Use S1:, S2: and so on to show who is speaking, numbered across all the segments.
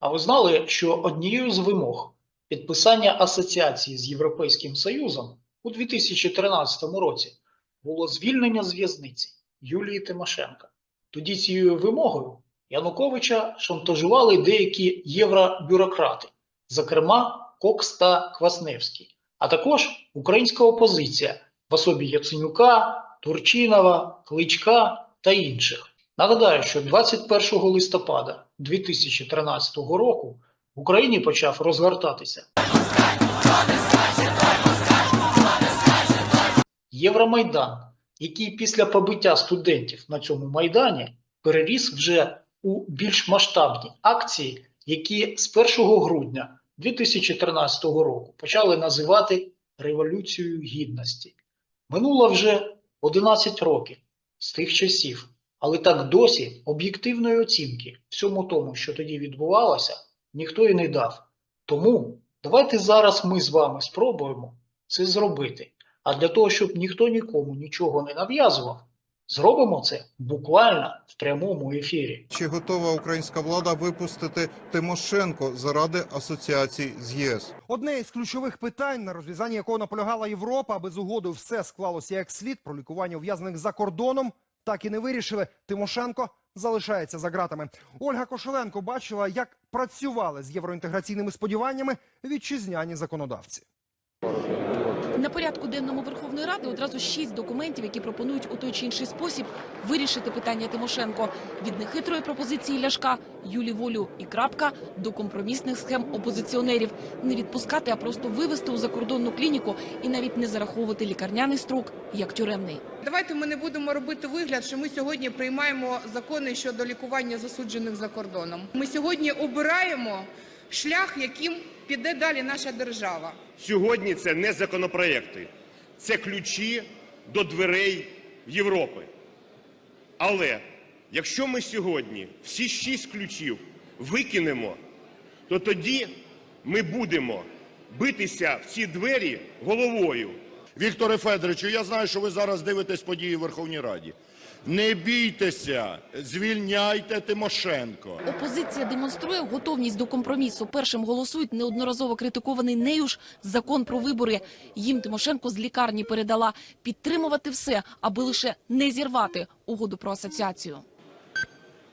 S1: А ви знали, що однією з вимог підписання асоціації з Європейським Союзом у 2013 році було звільнення з в'язниці Юлії Тимошенко. Тоді цією вимогою Януковича шантажували деякі євробюрократи, зокрема Кокс та Квасневський, а також українська опозиція в особі Яценюка, Турчинова, Кличка та інших. Нагадаю, що 21 листопада 2013 року в Україні почав розгортатися Євромайдан, який після побиття студентів на цьому майдані переріс вже у більш масштабні акції, які з 1 грудня 2013 року почали називати Революцією Гідності. Минуло вже 11 років з тих часів, але так досі об'єктивної оцінки всьому тому, що тоді відбувалося, ніхто і не дав. Тому давайте зараз ми з вами спробуємо це зробити. А для того, щоб ніхто нікому нічого не нав'язував, зробимо це буквально в прямому ефірі.
S2: Чи готова українська влада випустити Тимошенко заради асоціації з ЄС?
S3: Одне із ключових питань, на розв'язанні якого наполягала Європа, аби з угодою все склалося як слід про лікування ув'язнених за кордоном, так і не вирішили. Тимошенко залишається за ґратами. Ольга Кошеленко бачила, як працювали з євроінтеграційними сподіваннями вітчизняні законодавці.
S4: На порядку денному Верховної Ради одразу шість документів, які пропонують у той чи інший спосіб вирішити питання Тимошенко від нехитрої пропозиції Ляшка, Юлі Волю і крапка до компромісних схем опозиціонерів не відпускати, а просто вивести у закордонну клініку і навіть не зараховувати лікарняний строк як тюремний.
S5: Давайте ми не будемо робити вигляд, що ми сьогодні приймаємо закони щодо лікування засуджених за кордоном. Ми сьогодні обираємо шлях, яким піде далі наша держава.
S6: Сьогодні це не законопроекти, це ключі до дверей Європи. Але якщо ми сьогодні всі шість ключів викинемо, то тоді ми будемо битися в ці двері головою.
S7: Вікторе Федоровичу, я знаю, що ви зараз дивитесь події в Верховній Раді. Не бійтеся, звільняйте Тимошенко.
S4: Опозиція демонструє готовність до компромісу. Першим голосують неодноразово критикований нею ж закон про вибори. Їм Тимошенко з лікарні передала підтримувати все, аби лише не зірвати угоду про асоціацію.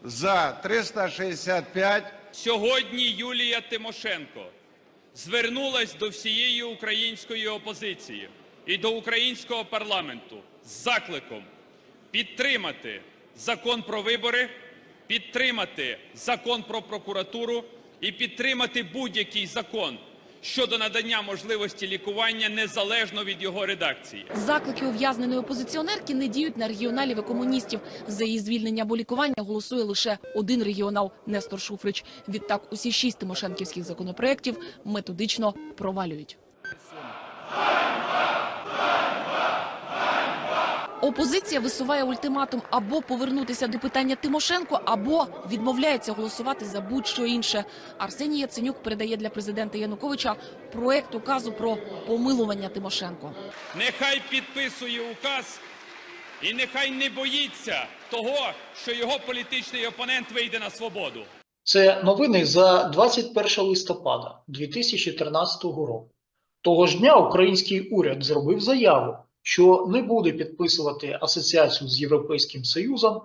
S8: За 365
S9: Сьогодні Юлія Тимошенко звернулась до всієї української опозиції і до українського парламенту з закликом підтримати закон про вибори, підтримати закон про прокуратуру і підтримати будь-який закон щодо надання можливості лікування незалежно від його редакції.
S4: Заклики ув'язненої опозиціонерки не діють на регіоналів і комуністів. За її звільнення або лікування голосує лише один регіонал Нестор Шуфрич. Відтак усі шість тимошенківських законопроєктів методично провалюють. Опозиція висуває ультиматум або повернутися до питання Тимошенко, або відмовляється голосувати за будь-що інше. Арсеній Яценюк передає для президента Януковича проект указу про помилування Тимошенко.
S9: Нехай підписує указ і нехай не боїться того, що його політичний опонент вийде на свободу.
S1: Це новини за 21 листопада 2013 року. Того ж дня український уряд зробив заяву, що не буде підписувати асоціацію з Європейським Союзом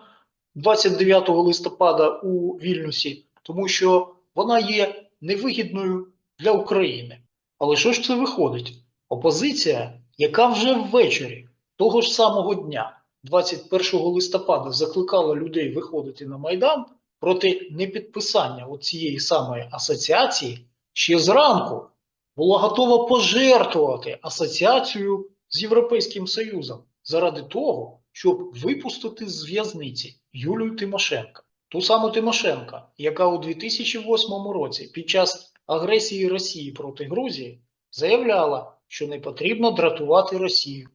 S1: 29 листопада у Вільнюсі, тому що вона є невигідною для України. Але що ж це виходить? Опозиція, яка вже ввечері того ж самого дня, 21 листопада, закликала людей виходити на Майдан проти непідписання цієї самої асоціації, ще зранку була готова пожертвувати асоціацію з Європейським Союзом заради того, щоб випустити з в'язниці Юлію Тимошенко. Ту саму Тимошенко, яка у 2008 році під час агресії Росії проти Грузії заявляла, що не потрібно дратувати Росію.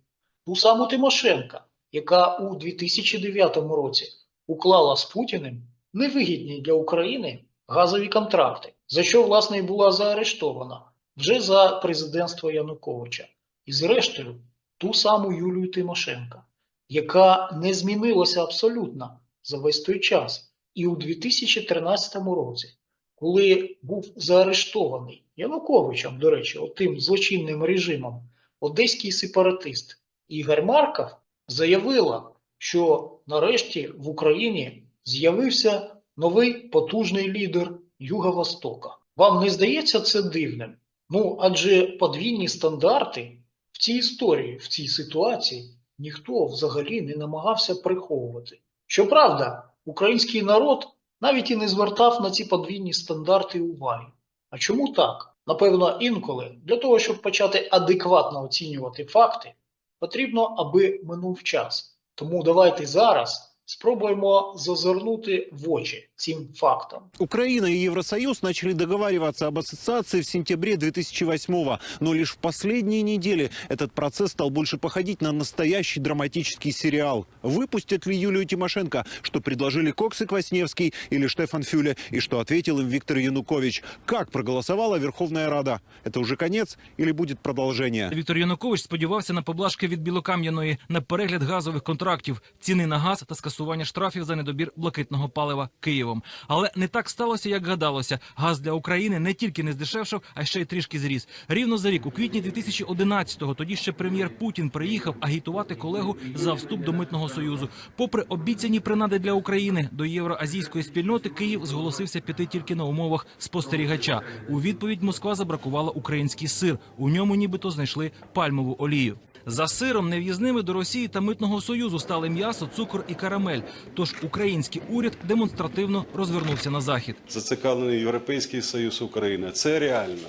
S1: Ту саму Тимошенко, яка у 2009 році уклала з Путіним невигідні для України газові контракти, за що, власне, і була заарештована вже за президентство Януковича. І зрештою, ту саму Юлію Тимошенко, яка не змінилася абсолютно за весь той час. І у 2013 році коли був заарештований Януковичем, до речі, отим злочинним режимом, одеський сепаратист Ігор Марков заявила, що нарешті в Україні з'явився новий потужний лідер Юго-Востока. Вам не здається це дивним? Ну, адже подвійні стандарти в цій історії, в цій ситуації ніхто взагалі не намагався приховувати. Щоправда, український народ навіть і не звертав на ці подвійні стандарти уваги. А чому так? Напевно, інколи для того, щоб почати адекватно оцінювати факти, потрібно, аби минув час. Тому давайте зараз спробуємо зазирнути в очі цим фактам.
S10: Украина и Евросоюз начали договариваться об ассоциации в сентябре 2008-го, но лишь в последние недели этот процесс стал больше походить на настоящий драматический сериал. Выпустят ли Юлию Тимошенко, что предложили Кокс и Квасневский или Штефан Фюле, и что ответил им Виктор Янукович? Как проголосовала Верховная Рада? Это уже конец или будет продолжение?
S11: Віктор Янукович сподівався на поблажки від Білокам'яної, на перегляд газових контрактів, ціни на газ та скасування штрафів за недобір блакитного палива Києвом. Але не так сталося, як гадалося. Газ для України не тільки не здешевшав, а ще й трішки зріс. Рівно за рік, у квітні 2011-го, тоді ще прем'єр Путін приїхав агітувати колегу за вступ до митного союзу. Попри обіцяні принади для України до євроазійської спільноти, Київ зголосився піти тільки на умовах спостерігача. У відповідь Москва забракувала український сир. У ньому нібито знайшли пальмову олію. За сиром нев'їзними до Росії та митного союзу стали м'ясо, цукор і карамель. Тож український уряд демонстративно розвернувся на захід.
S12: зацікавлений Європейський Союз України. Це реально.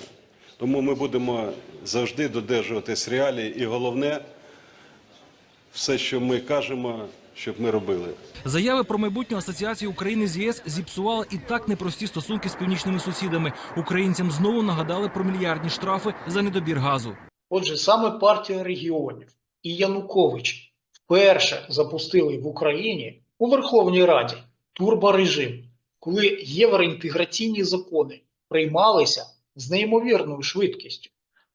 S12: Тому ми будемо завжди додержуватись реалій. І головне, все, що ми кажемо, щоб ми робили.
S11: Заяви про майбутню асоціацію України з ЄС зіпсували і так непрості стосунки з північними сусідами. Українцям знову нагадали про мільярдні штрафи за недобір газу.
S1: Отже, саме партія регіонів і Янукович вперше запустили в Україні у Верховній Раді турборежим, коли євроінтеграційні закони приймалися з неймовірною швидкістю.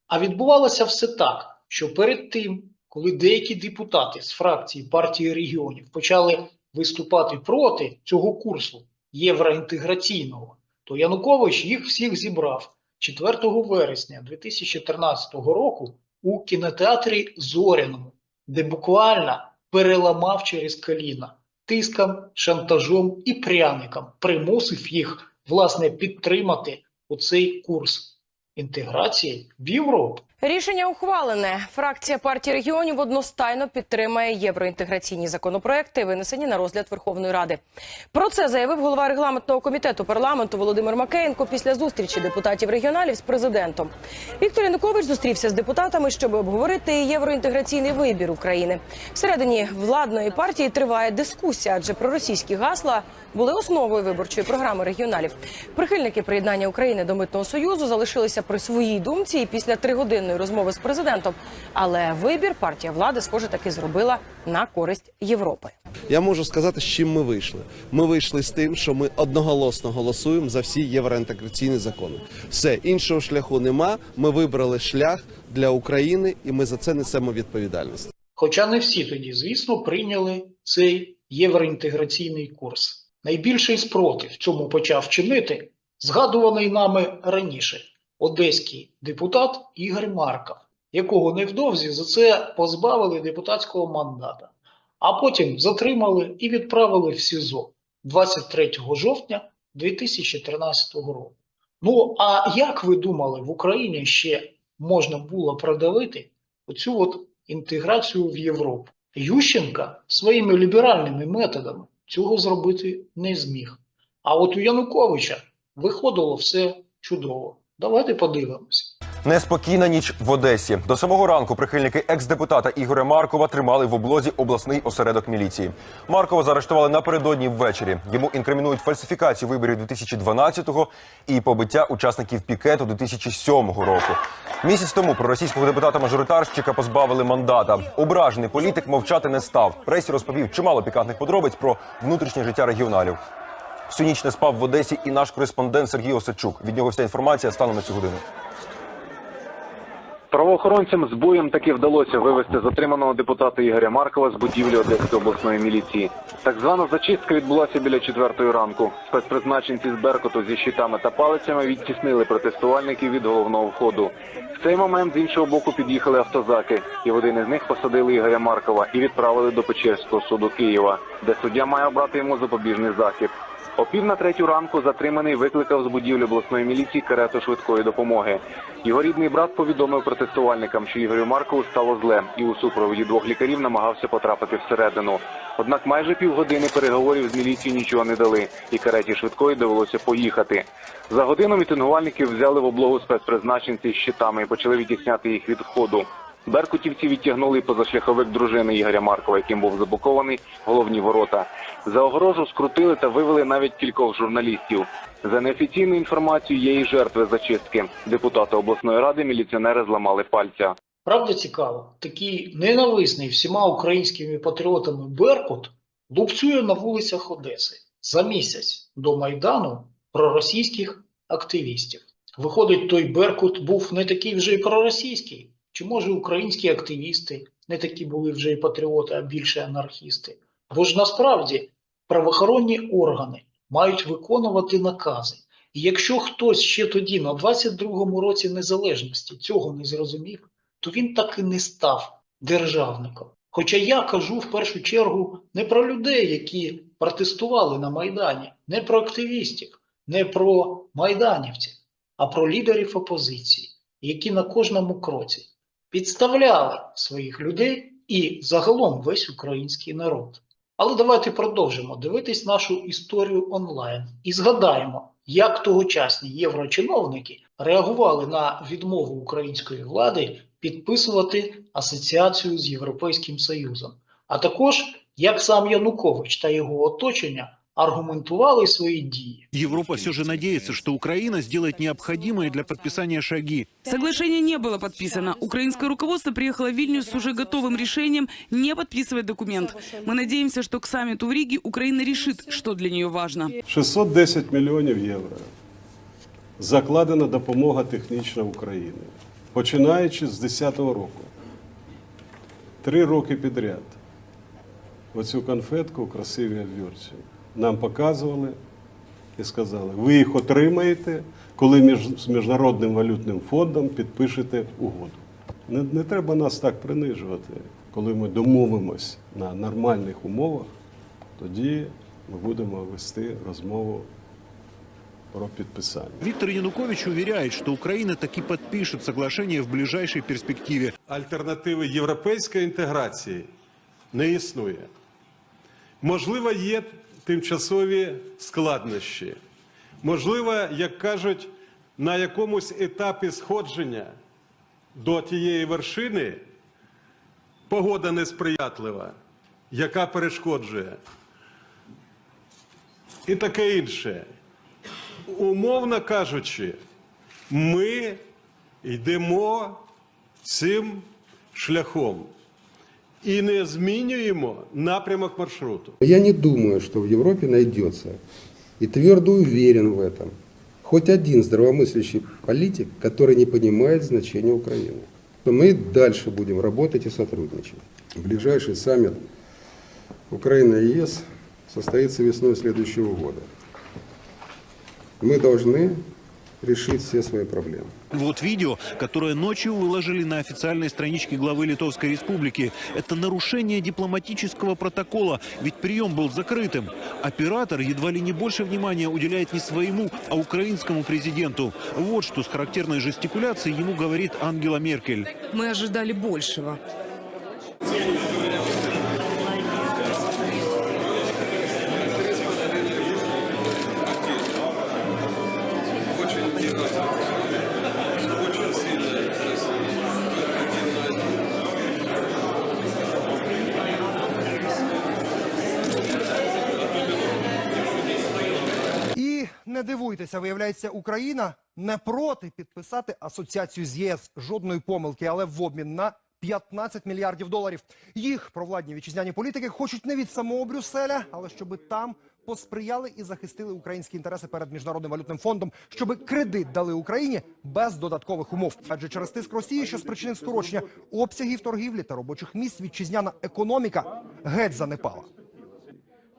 S1: А відбувалося все так, що перед тим, коли деякі депутати з фракції партії регіонів почали виступати проти цього курсу євроінтеграційного, то Янукович їх всіх зібрав 4 вересня 2013 року у кінотеатрі Зоряному, де буквально переламав через коліна тиском, шантажом і пряником, примусив їх власне підтримати у цей курс інтеграції в Європу.
S13: Рішення ухвалене. Фракція партії регіонів одностайно підтримає євроінтеграційні законопроекти, винесені на розгляд Верховної Ради. Про це заявив голова регламентного комітету парламенту Володимир Макеєнко після зустрічі депутатів регіоналів з президентом. Віктор Янукович зустрівся з депутатами, щоб обговорити євроінтеграційний вибір України. Всередині владної партії триває дискусія, адже проросійські гасла були основою виборчої програми регіоналів. Прихильники приєднання України до митного союзу залишилися при своїй думці і після тригодинної розмови з президентом. Але вибір партія влади, схоже, таки зробила на користь Європи.
S14: Я можу сказати, з чим ми вийшли. Ми вийшли з тим, що ми одноголосно голосуємо за всі євроінтеграційні закони. Все іншого шляху нема. Ми вибрали шлях для України, і ми за це несемо відповідальність.
S1: Хоча не всі тоді, звісно, прийняли цей євроінтеграційний курс. Найбільший спротив цьому почав чинити згадуваний нами раніше одеський депутат Ігор Марков, якого невдовзі за це позбавили депутатського мандата, а потім затримали і відправили в СІЗО 23 жовтня 2013 року. Ну а як ви думали, в Україні ще можна було продавити оцю от інтеграцію в Європу? Ющенка своїми ліберальними методами цього зробити не зміг. А от у Януковича виходило все чудово. Давайте подивимося.
S15: Неспокійна ніч в Одесі. До самого ранку прихильники екс-депутата Ігоря Маркова тримали в облозі обласний осередок міліції. Маркова заарештували напередодні ввечері. Йому інкримінують фальсифікацію виборів 2012-го і побиття учасників пікету 2007 року. Місяць тому проросійського депутата-мажоритарщика позбавили мандата. Ображений політик мовчати не став. Пресі розповів чимало пікантних подробиць про внутрішнє життя регіоналів. Всю ніч не спав в Одесі і наш кореспондент Сергій Осадчук. Від нього вся інформація станом на цю годину.
S16: Правоохоронцям з боєм таки вдалося вивести затриманого депутата Ігоря Маркова з будівлі Одеської обласної міліції. Так звана зачистка відбулася біля четвертої ранку. Спецпризначенці з Беркуту зі щитами та палицями відтіснили протестувальників від головного входу. В цей момент з іншого боку під'їхали автозаки, і в один із них посадили Ігоря Маркова і відправили до Печерського суду Києва, де суддя має обрати йому запобіжний захід. О пів на третю ранку затриманий викликав з будівлі обласної міліції карету швидкої допомоги. Його рідний брат повідомив протестувальникам, що Ігорю Маркову стало зле, і у супроводі двох лікарів намагався потрапити всередину. Однак майже півгодини переговорів з міліцією нічого не дали, і кареті швидкої довелося поїхати. За годину мітингувальників взяли в облогу спецпризначенці з щитами і почали відтісняти їх від входу. Беркутівці відтягнули позашляховик дружини Ігоря Маркова, яким був заблокований головні ворота. За огорожу скрутили та вивели навіть кількох журналістів. За неофіційною інформацією є і жертви зачистки. Депутата обласної ради міліціонери зламали пальця.
S1: Правда цікаво, такий ненависний всіма українськими патріотами Беркут лупцює на вулицях Одеси за місяць до Майдану проросійських активістів. Виходить, той Беркут був не такий вже й проросійський. Чи може українські активісти не такі були вже і патріоти, а більше анархісти? Бо ж насправді правоохоронні органи мають виконувати накази. І якщо хтось ще тоді, на 22-му році незалежності, цього не зрозумів, то він так і не став державником. Хоча я кажу в першу чергу не про людей, які протестували на Майдані, не про активістів, не про майданівців, а про лідерів опозиції, які на кожному кроці підставляли своїх людей і загалом весь український народ. Але давайте продовжимо дивитись нашу історію онлайн і згадаємо, як тогочасні єврочиновники реагували на відмову української влади підписувати асоціацію з Європейським Союзом, а також як сам Янукович та його оточення аргументували свої дії.
S10: Европа все же надеется, что Украина сделает необходимые для подписания шаги.
S17: Соглашение не было подписано. Украинское руководство приехало в Вильнюс с уже готовым решением не подписывать документ. Мы надеемся, что к саммиту в Риге Украина решит, что для нее важно.
S12: 610 мільйонів євро закладена допомога технічна України, починаючи з 2010 року. Три роки підряд. Оцю конфетку в красивій обвірці нам показували і сказали, ви їх отримаєте, коли між, з Міжнародним валютним фондом підпишете угоду. Не, не треба нас так принижувати. Коли ми домовимось на нормальних умовах, тоді ми будемо вести розмову про підписання.
S10: Виктор Янукович уверяет, что Украина таки подпишет соглашение в ближайшей перспективе.
S12: Альтернативи європейської інтеграції не існує. Можливо, є тимчасові складнощі. Можливо, як кажуть, на якомусь етапі сходження до тієї вершини погода несприятлива, яка перешкоджує. І таке інше. Умовно кажучи, ми йдемо цим шляхом і не змінюємо напрямок маршруту.
S18: Я не думаю, что в Европе найдется, и твердо уверен в этом, хоть один здравомыслящий политик, который не понимает значения Украины. Но мы дальше будем работать и сотрудничать. Ближайший саммит Украина и ЕС состоится весной следующего года. Мы должны решить все свои проблемы.
S10: Вот видео, которое ночью выложили на официальной страничке главы Литовской Республики. Это нарушение дипломатического протокола, ведь прием был закрытым. Оператор едва ли не больше внимания уделяет не своему, а украинскому президенту. Вот что с характерной жестикуляцией ему говорит Ангела Меркель.
S17: Мы ожидали большего.
S3: Не дивуйтеся, виявляється, Україна не проти підписати асоціацію з ЄС. Жодної помилки, але в обмін на 15 мільярдів доларів. Їх провладні вітчизняні політики хочуть не від самого Брюсселя, але щоб там посприяли і захистили українські інтереси перед міжнародним валютним фондом, щоб кредит дали Україні без додаткових умов. Адже через тиск Росії, що спричинив скорочення обсягів торгівлі та робочих місць, вітчизняна економіка геть занепала.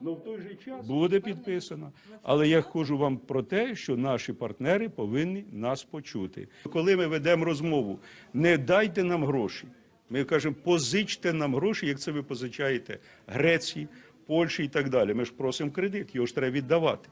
S19: Ну, в той же час буде підписано. Але я кажу вам про те, що наші партнери повинні нас почути. Коли ми ведемо розмову, не дайте нам гроші. Ми кажемо, позичте нам гроші, як це ви позичаєте Греції, Польщі і так далі. Ми ж просимо кредит, його ж треба віддавати.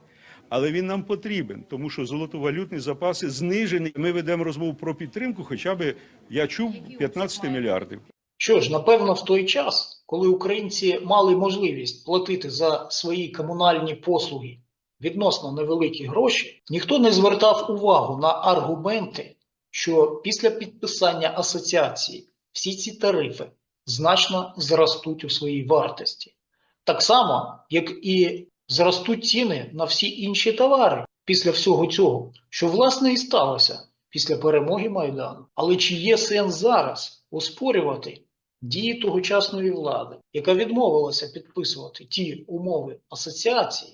S19: Але він нам потрібен, тому що золотовалютні запаси знижені. Ми ведемо розмову про підтримку, хоча б я чув 15 мільярдів.
S1: Що ж, напевно, в той час, коли українці мали можливість платити за свої комунальні послуги відносно невеликі гроші, ніхто не звертав увагу на аргументи, що після підписання асоціації всі ці тарифи значно зростуть у своїй вартості. Так само, як і зростуть ціни на всі інші товари після всього цього, що власне і сталося після перемоги Майдану. Але чи є сенс зараз оспорювати дії тогочасної влади, яка відмовилася підписувати ті умови асоціації,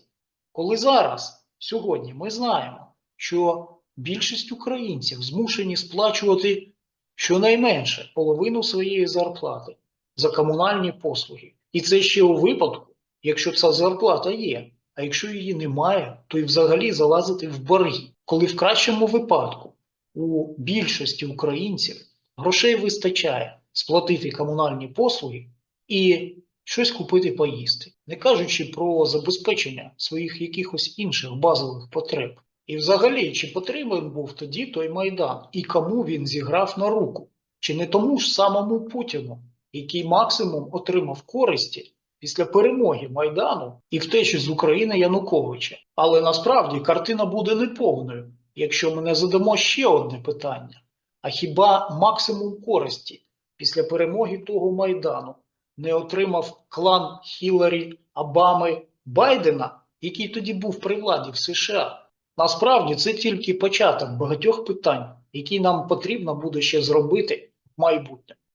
S1: коли зараз, сьогодні, ми знаємо, що більшість українців змушені сплачувати щонайменше половину своєї зарплати за комунальні послуги. І це ще у випадку, якщо ця зарплата є. А якщо її немає, то і взагалі залазити в борги, коли в кращому випадку у більшості українців грошей вистачає сплатити комунальні послуги і щось купити поїсти, не кажучи про забезпечення своїх якихось інших базових потреб. І взагалі, чи потрібен був тоді той Майдан, і кому він зіграв на руку? Чи не тому ж самому Путіну, який максимум отримав користі після перемоги Майдану і втечі з України Януковича? Але насправді картина буде неповною, якщо ми не задамо ще одне питання. А хіба максимум користі після перемоги того Майдану не отримав клан Хіларі, Обами, Байдена, який тоді був при владі в США? Насправді це тільки початок багатьох питань, які нам потрібно буде ще зробити в майбутньому.